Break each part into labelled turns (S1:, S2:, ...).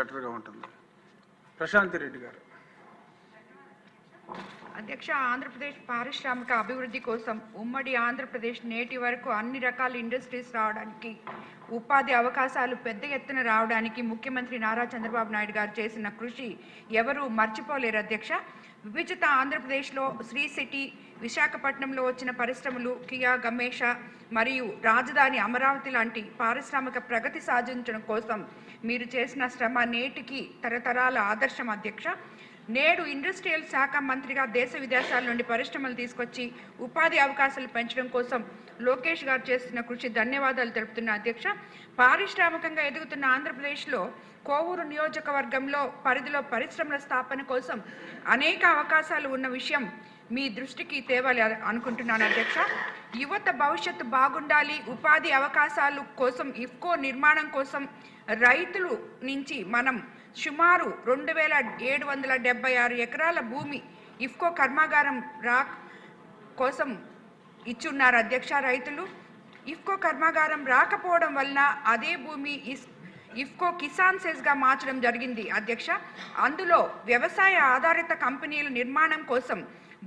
S1: బెటర్గా ఉంటుంది. ప్రశాంతి రెడ్డి గారు.
S2: అధ్యక్ష ఆంధ్రప్రదేశ్ పారిశ్రామిక అభివృద్ధి కోసం ఉమ్మడి ఆంధ్రప్రదేశ్ నేటి వరకు అన్ని రకాల ఇండస్ట్రీస్ రావడానికి ఉపాధి అవకాశాలు పెద్ద ఎత్తున రావడానికి ముఖ్యమంత్రి నారా చంద్రబాబు నాయుడు గారు చేసిన కృషి ఎవరు మర్చిపోలేరు అధ్యక్ష. విభజిత ఆంధ్రప్రదేశ్లో శ్రీ సిటీ విశాఖపట్నంలో వచ్చిన పరిశ్రమలు కియా గమేష మరియు రాజధాని అమరావతి లాంటి పారిశ్రామిక ప్రగతి సాధించడం కోసం మీరు చేసిన శ్రమ నేటికి తరతరాల ఆదర్శం అధ్యక్ష. నేడు ఇండస్ట్రియల్ శాఖ మంత్రిగా దేశ విదేశాల నుండి పరిశ్రమలు తీసుకొచ్చి ఉపాధి అవకాశాలు పెంచడం కోసం లోకేష్ గారు చేస్తున్న కృషి ధన్యవాదాలు తెలుపుతున్న అధ్యక్ష. పారిశ్రామికంగా ఎదుగుతున్న ఆంధ్రప్రదేశ్లో కోవూరు నియోజకవర్గంలో పరిధిలో పరిశ్రమల స్థాపన కోసం అనేక అవకాశాలు ఉన్న విషయం మీ దృష్టికి తేవాలి అనుకుంటున్నాను అధ్యక్ష. యువత భవిష్యత్తు బాగుండాలి ఉపాధి అవకాశాలు కోసం ఇఫ్కో నిర్మాణం కోసం రైతులు నుంచి మనం సుమారు రెండు వేల ఏడు వందల డెబ్బై ఆరు ఎకరాల భూమి ఇఫ్కో కర్మాగారం రా కోసం ఇచ్చున్నారు అధ్యక్ష రైతులు. ఇఫ్కో కర్మాగారం రాకపోవడం వలన అదే భూమి ఇస్ ఇఫ్కో కిసాన్ సెజ్గా మార్చడం జరిగింది. అధ్యక్ష అందులో వ్యవసాయ ఆధారిత కంపెనీల నిర్మాణం కోసం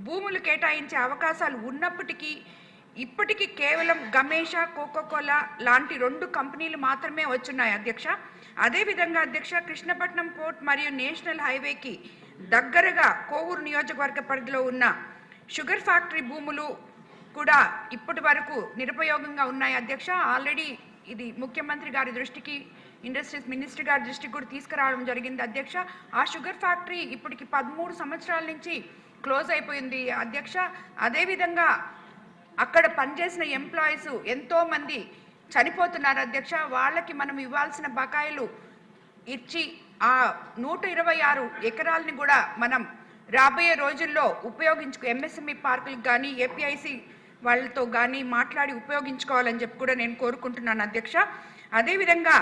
S2: భూములు కేటాయించే అవకాశాలు ఉన్నప్పటికీ ఇప్పటికీ కేవలం గమేష కోకోకోలా లాంటి రెండు కంపెనీలు మాత్రమే వచ్చున్నాయి అధ్యక్ష. అదేవిధంగా అధ్యక్ష కృష్ణపట్నం పోర్ట్ మరియు నేషనల్ హైవేకి దగ్గరగా కోవూరు నియోజకవర్గ పరిధిలో ఉన్న షుగర్ ఫ్యాక్టరీ భూములు కూడా ఇప్పటి వరకు నిరుపయోగంగా ఉన్నాయి అధ్యక్ష. ఆల్రెడీ ఇది ముఖ్యమంత్రి గారి దృష్టికి ఇండస్ట్రీస్ మినిస్టర్ గారి దృష్టికి కూడా తీసుకురావడం జరిగింది. అధ్యక్ష ఆ షుగర్ ఫ్యాక్టరీ ఇప్పటికి పదమూడు సంవత్సరాల నుంచి క్లోజ్ అయిపోయింది. అధ్యక్ష అదేవిధంగా అక్కడ పనిచేసిన ఎంప్లాయీస్ ఎంతోమంది చనిపోతున్నారు. అధ్యక్ష వాళ్ళకి మనం ఇవ్వాల్సిన బకాయిలు ఇచ్చి ఆ నూట ఇరవై ఆరు ఎకరాలని కూడా మనం రాబోయే రోజుల్లో ఉపయోగించుకు ఎంఎస్ఎంఈ పార్కులకు కానీ ఏపీఐసి వాళ్ళతో కానీ మాట్లాడి ఉపయోగించుకోవాలని చెప్పి కూడా నేను కోరుకుంటున్నాను అధ్యక్ష. అదేవిధంగా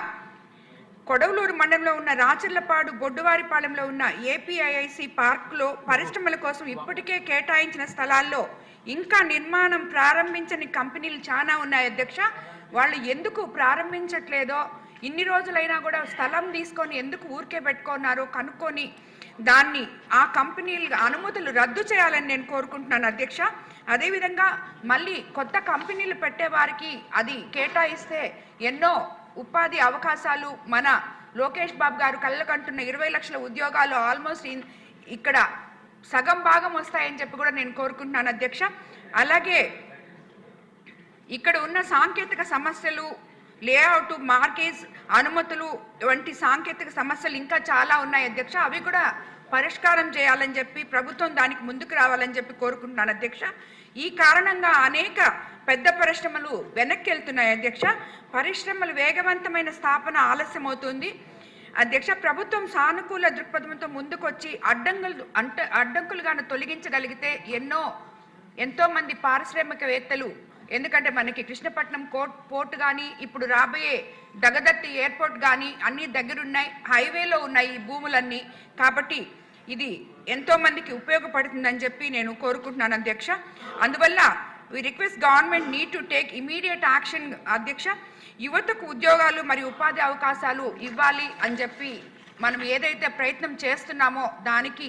S2: కొడవలూరు మండలంలో ఉన్న రాచర్లపాడు బొడ్డువారిపాలెంలో ఉన్న ఏపీఐఐసి పార్క్లో పరిశ్రమల కోసం ఇప్పటికే కేటాయించిన స్థలాల్లో ఇంకా నిర్మాణం ప్రారంభించని కంపెనీలు చాలా ఉన్నాయి అధ్యక్ష. వాళ్ళు ఎందుకు ప్రారంభించట్లేదో ఇన్ని రోజులైనా కూడా స్థలం తీసుకొని ఎందుకు ఊరికే పెట్టుకున్నారో కనుక్కొని దాన్ని ఆ కంపెనీలు అనుమతులు రద్దు చేయాలని నేను కోరుకుంటున్నాను అధ్యక్ష. అదేవిధంగా మళ్ళీ కొత్త కంపెనీలు పెట్టేవారికి అది కేటాయిస్తే ఎన్నో ఉపాధి అవకాశాలు మన లోకేష్ బాబు గారు కళ్ళకంటున్న ఇరవై లక్షల ఉద్యోగాలు ఆల్మోస్ట్ ఇన్- ఇక్కడ సగం భాగం వస్తాయని చెప్పి కూడా నేను కోరుకుంటున్నాను అధ్యక్ష. అలాగే ఇక్కడ ఉన్న సాంకేతిక సమస్యలు లేఅవుట్ మార్కేజ్ అనుమతులు వంటి సాంకేతిక సమస్యలు ఇంకా చాలా ఉన్నాయి అధ్యక్ష. అవి కూడా పరిష్కారం చేయాలని చెప్పి ప్రభుత్వం దానికి ముందుకు రావాలని చెప్పి కోరుకుంటున్నాను అధ్యక్ష. ఈ కారణంగా అనేక పెద్ద పరిశ్రమలు వెనక్కి వెళ్తున్నాయి అధ్యక్ష. పరిశ్రమలు వేగవంతమైన స్థాపన ఆలస్యం అవుతుంది అధ్యక్ష ప్రభుత్వం సానుకూల దృక్పథంతో ముందుకొచ్చి అడ్డంకులు అంట అడ్డంకులుగాను తొలగించగలిగితే ఎన్నో ఎంతోమంది పారిశ్రామికవేత్తలు ఎందుకంటే మనకి కృష్ణపట్నం కోర్ట్ పోర్ట్ కానీ ఇప్పుడు రాబోయే దగదట్టి ఎయిర్పోర్ట్ కానీ అన్ని దగ్గరున్నాయి హైవేలో ఉన్నాయి ఈ భూములన్నీ. కాబట్టి ఇది ఎంతోమందికి ఉపయోగపడుతుందని చెప్పి నేను కోరుకుంటున్నాను అధ్యక్ష. అందువల్ల we request government need to take immediate action అధ్యక్ష యువతకు ఉద్యోగాలు మరియు ఉపాధి అవకాశాలు ఇవ్వాలి అని చెప్పి మనం ఏదైతే ప్రయత్నం చేస్తున్నామో దానికి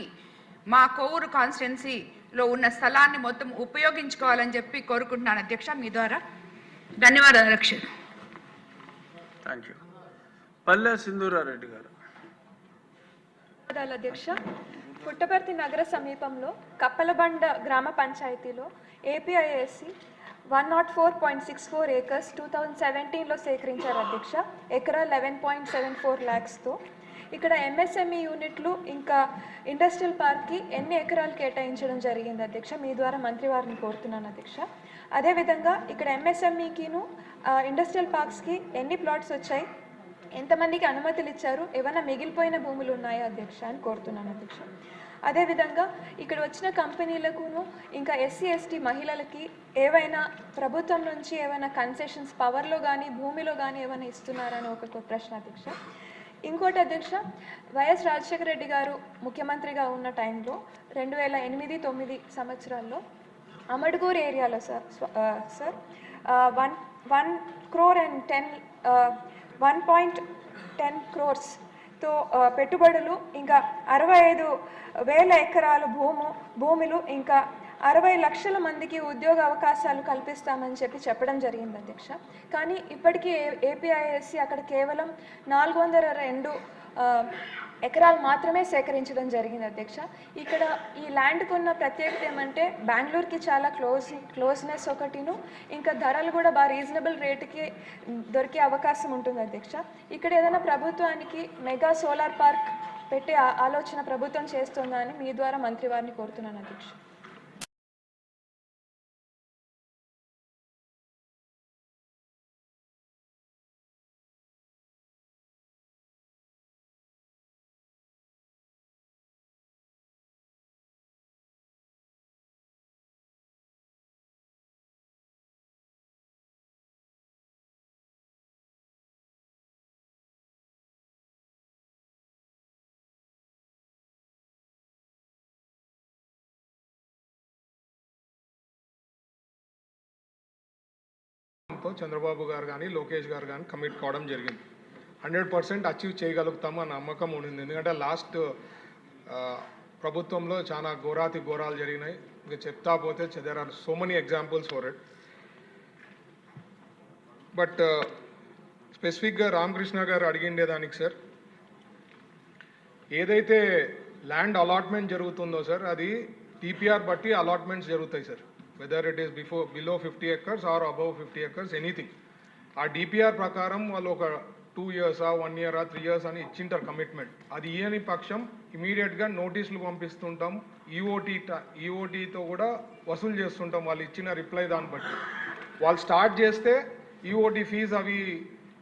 S2: మా కోవూరు కాన్స్టిట్యున్సీలో ఉన్న స్థలాన్ని మొత్తం ఉపయోగించుకోవాలని చెప్పి కోరుకుంటున్నాను అధ్యక్ష మీ ద్వారా ధన్యవాదాలు అధ్యక్ష
S1: థ్యాంక్ యూ పల్లె సింధూరారెడ్డి గారు.
S3: ధన్యవాదాలు అధ్యక్ష పుట్టపర్తి నగర సమీపంలో కప్పలబండ గ్రామ పంచాయతీలో APIIC one nought four point six four acres two thousand సెవెంటీన్లో సేకరించారు అధ్యక్ష. ఎకరా లెవెన్ పాయింట్ సెవెన్ ఫోర్ ల్యాక్స్తో ఇక్కడ ఎంఎస్ఎంఈ యూనిట్లు ఇంకా ఇండస్ట్రియల్ పార్క్కి ఎన్ని ఎకరాలు కేటాయించడం జరిగింది అధ్యక్ష? మీ ద్వారా మంత్రి వారిని కోరుతున్నాను అధ్యక్ష. అదేవిధంగా ఇక్కడ ఎంఎస్ఎంఈకిను ఇండస్ట్రియల్ పార్క్స్కి ఎన్ని ప్లాట్స్ వచ్చాయి? ఎంతమందికి అనుమతులు ఇచ్చారు ఏమైనా మిగిలిపోయిన భూములు ఉన్నాయా అధ్యక్ష అని కోరుతున్నాను అధ్యక్ష. అదేవిధంగా ఇక్కడ వచ్చిన కంపెనీలకును ఇంకా ఎస్సీ ఎస్టీ మహిళలకి ఏవైనా ప్రభుత్వం నుంచి ఏమైనా కన్సెషన్స్ పవర్లో కానీ భూమిలో కానీ ఏమైనా ఇస్తున్నారని ఒక ఒక ప్రశ్న అధ్యక్ష. ఇంకోటి అధ్యక్ష వైఎస్ రాజశేఖర రెడ్డి గారు ముఖ్యమంత్రిగా ఉన్న టైంలో రెండు వేల ఎనిమిది తొమ్మిది సంవత్సరాల్లో అమడుగూరు ఏరియాలో sir sir one one crore and ten one point ten crores. తో పెట్టుబడులు ఇంకా అరవై ఐదు వేల ఎకరాలు భూము భూములు ఇంకా అరవై లక్షల మందికి ఉద్యోగ అవకాశాలు కల్పిస్తామని చెప్పి చెప్పడం జరిగింది అధ్యక్ష. కానీ ఇప్పటికీ ఏపీఐఎస్సి అక్కడ కేవలం నాలుగు వందల రెండు ఎకరాలు మాత్రమే సేకరించడం జరిగింది అధ్యక్ష. ఇక్కడ ఈ ల్యాండ్కు ఉన్న ప్రత్యేకత ఏమంటే బెంగళూరుకి చాలా క్లోజ్ క్లోజ్నెస్ ఒకటిను ఇంకా ధరలు కూడా బాగా రీజనబుల్ రేటుకి దొరికే అవకాశం ఉంటుంది అధ్యక్ష. ఇక్కడ ఏదైనా ప్రభుత్వానికి మెగా సోలార్ పార్క్ పెట్టే ఆలోచన ప్రభుత్వం చేస్తుందా అని మీ ద్వారా మంత్రి వారిని కోరుతున్నాను అధ్యక్ష.
S4: తో చంద్రబాబు గారు కానీ లోకేష్ గారు కానీ కమిట్ కావడం జరిగింది. హండ్రెడ్ పర్సెంట్ అచీవ్ చేయగలుగుతాము అన్న నమ్మకం ఉండింది. ఎందుకంటే లాస్ట్ ప్రభుత్వంలో చాలా ఘోరాతి ఘోరాలు జరిగినాయి. ఇంకా చెప్తా పోతే there are so many examples for it but స్పెసిఫిక్గా రామకృష్ణ గారు అడిగిండే దానికి సార్ ఏదైతే ల్యాండ్ అలాట్మెంట్ జరుగుతుందో సార్ అది టీపీఆర్ బట్టి అలాట్మెంట్స్ జరుగుతాయి sir whether it is before below fifty acres or above fifty acres anything ఆ డిపిఆర్ ప్రకారం వాళ్ళు ఒక టూ ఇయర్సా వన్ ఇయరా త్రీ ఇయర్స్ అని ఇచ్చింటారు కమిట్మెంట్ అది ఇయని పక్షం ఇమీడియట్గా నోటీసులు పంపిస్తుంటాం. ఈఓటీ ఈఓటీతో కూడా వసూలు చేస్తుంటాం వాళ్ళు ఇచ్చిన రిప్లై దాన్ని బట్టి. వాళ్ళు స్టార్ట్ చేస్తే ఈఓటీ ఫీజు అవి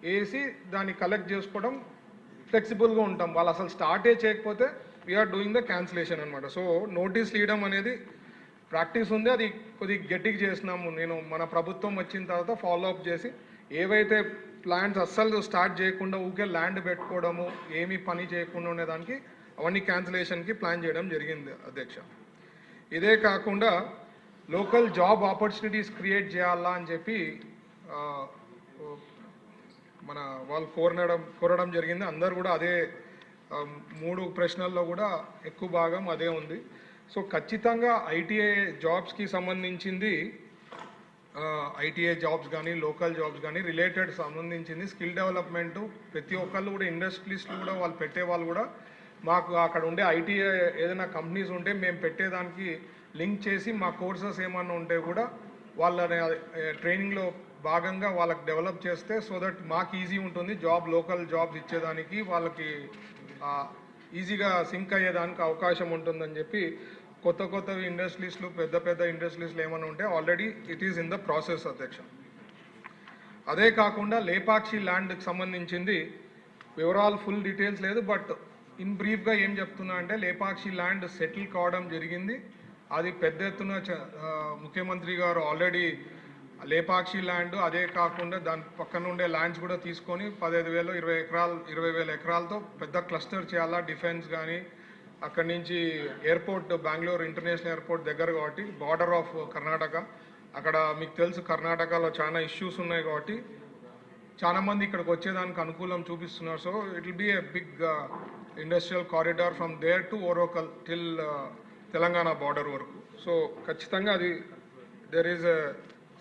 S4: వేసి దాన్ని కలెక్ట్ చేసుకోవడం ఫ్లెక్సిబుల్గా ఉంటాం. వాళ్ళు అసలు స్టార్టే చేయకపోతే వీఆర్ డూయింగ్ ద క్యాన్సిలేషన్ అనమాట సో నోటీస్ ఇవ్వడం అనేది ప్రాక్టీస్ ఉంది అది కొద్దిగా గట్టిగా చేసినాము. నేను మన ప్రభుత్వం వచ్చిన తర్వాత ఫాలో అప్ చేసి ఏవైతే ప్లాన్స్ అస్సలు స్టార్ట్ చేయకుండా ఊకే ల్యాండ్ పెట్టుకోవడము ఏమీ పని చేయకుండా ఉండేదానికి అవన్నీ క్యాన్సిలేషన్కి ప్లాన్ చేయడం జరిగింది అధ్యక్ష. ఇదే కాకుండా లోకల్ జాబ్ ఆపర్చునిటీస్ క్రియేట్ చేయాలా అని చెప్పి మన వాళ్ళు కోరడం కోరడం జరిగింది. అందరు కూడా అదే మూడు ప్రశ్నల్లో కూడా ఎక్కువ భాగం అదే ఉంది. సో ఖచ్చితంగా ఐటీఐ జాబ్స్కి సంబంధించింది ఐటీఐ జాబ్స్ కానీ లోకల్ జాబ్స్ కానీ రిలేటెడ్ సంబంధించింది స్కిల్ డెవలప్మెంట్. ప్రతి ఒక్కళ్ళు కూడా ఇండస్ట్రీస్లు కూడా వాళ్ళు పెట్టే వాళ్ళు కూడా మాకు అక్కడ ఉండే ఐటీఐ ఏదైనా కంపెనీస్ ఉంటే మేము పెట్టేదానికి లింక్ చేసి మా కోర్సెస్ ఏమన్నా ఉంటే కూడా వాళ్ళని ట్రైనింగ్లో భాగంగా వాళ్ళకి డెవలప్ చేస్తే సో దట్ మాకు ఈజీ ఉంటుంది. జాబ్ లోకల్ జాబ్స్ ఇచ్చేదానికి వాళ్ళకి ఈజీగా సింక్ అయ్యేదానికి అవకాశం ఉంటుందని చెప్పి కొత్త కొత్త ఇండస్ట్రీస్లు పెద్ద పెద్ద ఇండస్ట్రీస్లు ఏమైనా ఉంటే already it is in the process అధ్యక్ష. అదే కాకుండా లేపాక్షి ల్యాండ్కి సంబంధించింది వివరాలు ఫుల్ డీటెయిల్స్ లేదు బట్ ఇన్ బ్రీఫ్గా ఏం చెప్తున్నా అంటే లేపాక్షి ల్యాండ్ సెటిల్ కావడం జరిగింది. అది పెద్ద ఎత్తున చ- ముఖ్యమంత్రి గారు ఆల్రెడీ లేపాక్షి ల్యాండ్ అదే కాకుండా దాని పక్కన ఉండే ల్యాండ్స్ కూడా తీసుకొని పదహైదు వేలు ఇరవై ఎకరాలు ఇరవై వేల ఎకరాలతో పెద్ద క్లస్టర్ చేయాలా డిఫెన్స్ కానీ అక్కడి నుంచి ఎయిర్పోర్ట్ బెంగళూరు ఇంటర్నేషనల్ ఎయిర్పోర్ట్ దగ్గర కాబట్టి బార్డర్ ఆఫ్ కర్ణాటక. అక్కడ మీకు తెలుసు కర్ణాటకలో చాలా ఇష్యూస్ ఉన్నాయి కాబట్టి చాలా మంది ఇక్కడికి వచ్చేదానికి అనుకూలం చూపిస్తున్నారు. So it will be a big industrial corridor from there to Orvakal till Telangana border వరకు. సో ఖచ్చితంగా అది there is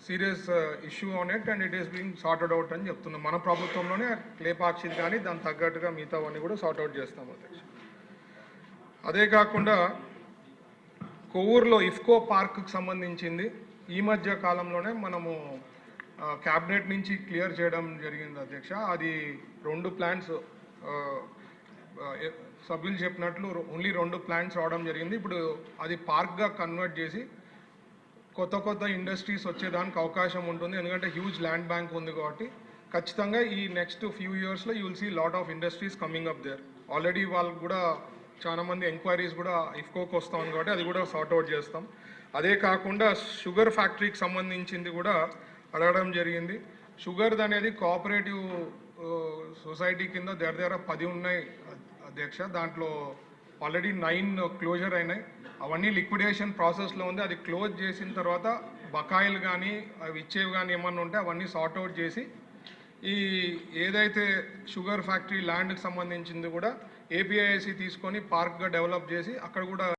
S4: serious issue on it and it is being sorted out అని చెప్తున్నాం. మన ప్రభుత్వంలోనే లేపాక్షిది కానీ దాని తగ్గట్టుగా మిగతావన్నీ కూడా సార్ట్ అవుట్ చేస్తాం అధ్యక్ష. అదే కాకుండా కొవ్వూరులో ఇఫ్కో పార్క్కి సంబంధించింది. ఈ మధ్య కాలంలోనే మనము క్యాబినెట్ నుంచి క్లియర్ చేయడం జరిగింది అధ్యక్ష. అది రెండు ప్లాంట్స్ సభ్యులు చెప్పినట్లు ఓన్లీ రెండు ప్లాంట్స్ రావడం జరిగింది. ఇప్పుడు అది పార్క్గా కన్వర్ట్ చేసి కొత్త కొత్త ఇండస్ట్రీస్ వచ్చేదానికి అవకాశం ఉంటుంది. ఎందుకంటే హ్యూజ్ ల్యాండ్ బ్యాంక్ ఉంది కాబట్టి ఖచ్చితంగా ఈ నెక్స్ట్ ఫ్యూ ఇయర్స్లో you will see lot of industries coming up there already వాళ్ళకి కూడా చాలా మంది ఎంక్వైరీస్ కూడా ఇఫ్కోకి వస్తాం ఉంది కాబట్టి అది కూడా సార్ట్ అవుట్ చేస్తాం. అదే కాకుండా షుగర్ ఫ్యాక్టరీకి సంబంధించింది కూడా అడగడం జరిగింది. షుగర్ అనేది కోఆపరేటివ్ సొసైటీ కింద దగ్గర దగ్గర పది ఉన్నాయి అధ్యక్ష. దాంట్లో ఆల్రెడీ నైన్ క్లోజర్ అయినాయి. అవన్నీ లిక్విడేషన్ ప్రాసెస్లో ఉంది. అది క్లోజ్ చేసిన తర్వాత బకాయిలు కానీ అవి ఇచ్చేవి కానీ ఏమన్నా ఉంటే అవన్నీ సార్ట్ అవుట్ చేసి ఈ ఏదైతే షుగర్ ఫ్యాక్టరీ ల్యాండ్కి సంబంధించింది కూడా ఏపీఐసి తీసుకొని పార్క్గా డెవలప్ చేసి అక్కడ కూడా